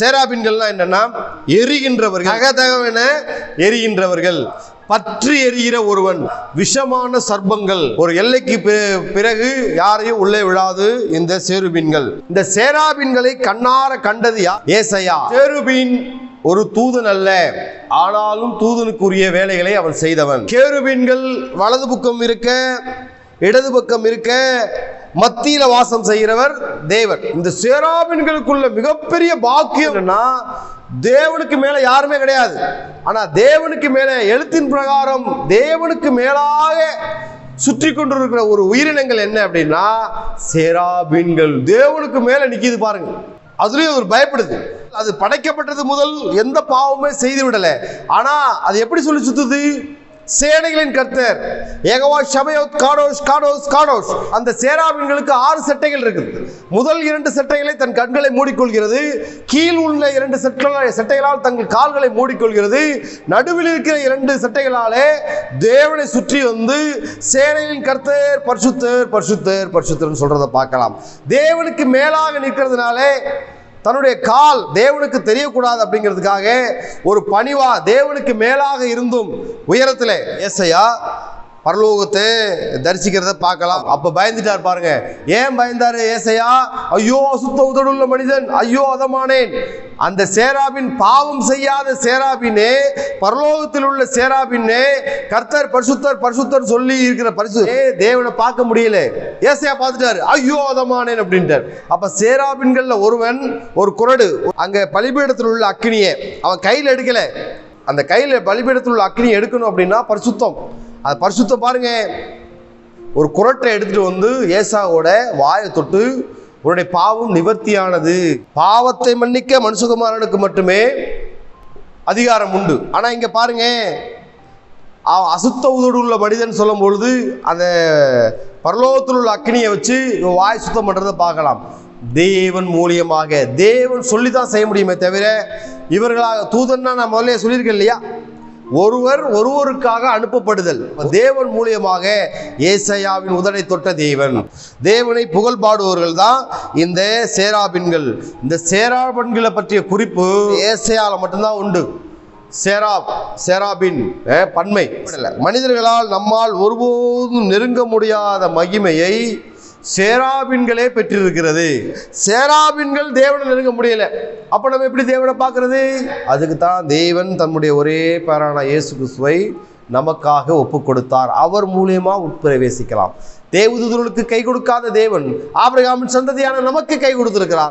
சேராபின்கள்னா என்னன்னா எரிகின்றவர்கள். தகதகவென எரிகின்றவர்கள். பற்றி எரிகிற ஒருவன் விஷமான சர்ப்பங்கள். ஒரு எல்லைக்கு பிறகு யாரையும் உள்ளே விழாது இந்த சேருபீன்கள். இந்த சேராபின்களை கண்ணார கண்டது யா ஏசையா. சேருபீன் ஒரு தூதன் அல்ல ஆனாலும் தூதனுக்குரிய வேலைகளை அவன் செய்தவன். கேருபீன்கள் வலது பக்கம் இருக்க இடது பக்கம் இருக்க மத்தியில வாசம் செய்கிறவர் தேவன் இந்த சேராபின்களுக்குள்ள மிகப்பெரிய பாக்கியம் என்னன்னா தேவனுக்கு மேல யாருமே கிடையாது. ஆனா தேவனுக்கு மேல எழுத்தின் பிரகாரம் தேவனுக்கு மேலாக சுற்றி கொண்டிருக்கிற ஒரு உயிரினங்கள் என்ன அப்படின்னா சேராபீன்கள். தேவனுக்கு மேல நிக்கிது பாருங்க. அதுலயும் ஒரு பயப்படுது. அது படைக்கப்பட்டது முதல் எந்த பாவமே செய்து விடல ஆனா அது எப்படி சொல்லி சுத்துது? சேனைகளின் கர்த்தர். ஏகவா ஷபயோத் காடோஸ் காடோஸ் காடோஸ் அந்த சேராவின்களுக்கு ஆறு சட்டைகள் இருக்குது. முதல் இரண்டு சட்டைகளை தன் கண்களை மூடிக்கொள்கிறது. கீழ் உள்ள இரண்டு செட்களை சட்டைகளால் தங்கள் கால்களை மூடிக்கொள்கிறது. நடுவில் இருக்கிற இரண்டு சட்டைகளாலே தேவனை சுற்றி வந்து சேனையின் கர்த்தர் பரிசுத்தர் பரிசுத்தர் பரிசுத்தர்னு சொல்றதை பார்க்கலாம். தேவனுக்கு மேலாக நிற்கிறதுனாலே தன்னுடைய கால் தேவனுக்கு தெரியக்கூடாது அப்படிங்கிறதுக்காக ஒரு பணிவா தேவனுக்கு மேலாக இருந்தும் உயரத்தில் ஏசையா பரலோகத்தை தரிசிக்கிறத பார்க்கலாம். அப்ப பயந்துட்டார் பாருங்க. ஏன் பயந்தாரு? ஏசையா ஐயோ அசுத்த உதடுள்ள மனிதன். ஐயோ அதமானேன். அந்த சேராபின் பாவம் செய்யாத சேராபினே பரலோகத்தில் உள்ள சேராபின்னே கர்த்தர் பரிசுத்தர் பரிசுத்தர் சொல்லி இருக்கிற பரிசு தேவனை பார்க்க முடியல. ஏசையா பார்த்துட்டாரு. ஐயோ அதமானேன் அப்படின்ட்டார். அப்ப சேராபின்கள்ல ஒருவன் ஒரு குரடு அங்க பலிபீடத்தில் உள்ள அக்கினியை அவன் கையில் எடுக்கல. அந்த கையில் பலிபீடத்தில் உள்ள அக்னி எடுக்கணும் அப்படின்னா பரிசுத்தம். அது பரிசுத்தம் பாருங்க. ஒரு குரட்டை எடுத்துட்டு வந்து ஏசாவோட வாயை தொட்டு உன்னுடைய பாவம் நிவர்த்தியானது. பாவத்தை மன்னிக்க மனுஷகுமாரனுக்கு மட்டுமே அதிகாரம் உண்டு. ஆனா இங்க பாருங்க அவன் அசுத்த உதடு உள்ள மனிதன் சொல்லும் பொழுது அந்த பரலோகத்தில் உள்ள அக்னியை வச்சு வாய் சுத்தம் பண்றதை பார்க்கலாம். தேவன் மூலியமாக தேவன் சொல்லி தான் செய்ய முடியுமே தவிர இவர்களாக தூதன்னா நான் முதல்ல சொல்லியிருக்கேன் இல்லையா? ஒருவர் ஒருவருக்காக அனுப்பப்படுதல். தேவன் மூலியமாக ஏசையாவின் உதடை தொட்ட தேவன். தேவனை புகழ் பாடுவர்கள் தான் இந்த சேராபின்கள். இந்த சேராபின்களை பற்றிய குறிப்பு ஏசையால மட்டும்தான் உண்டு. சேராப் சேராபின் பன்மை. மனிதர்களால் நம்மால் ஒருபோதும் நெருங்க முடியாத மகிமையை சேராபின்களே பெற்றிருக்கிறது. சேராபின்கள் தேவனை நெருங்க முடியல. அப்ப நம்ம எப்படி தேவனை பார்க்கறது? அதுக்கு தான் தேவன் தன்னுடைய ஒரே பேரான இயேசு கிறிஸ்துவை நமக்காக ஒப்பு கொடுத்தார் அவர் மூலியமா உட்பிரவேசிக்கலாம். தேவதூதர்களுக்கு கை கொடுக்காத தேவன் ஆபிரகாமின் சந்ததியான நமக்கு கை கொடுத்திருக்கிறார்.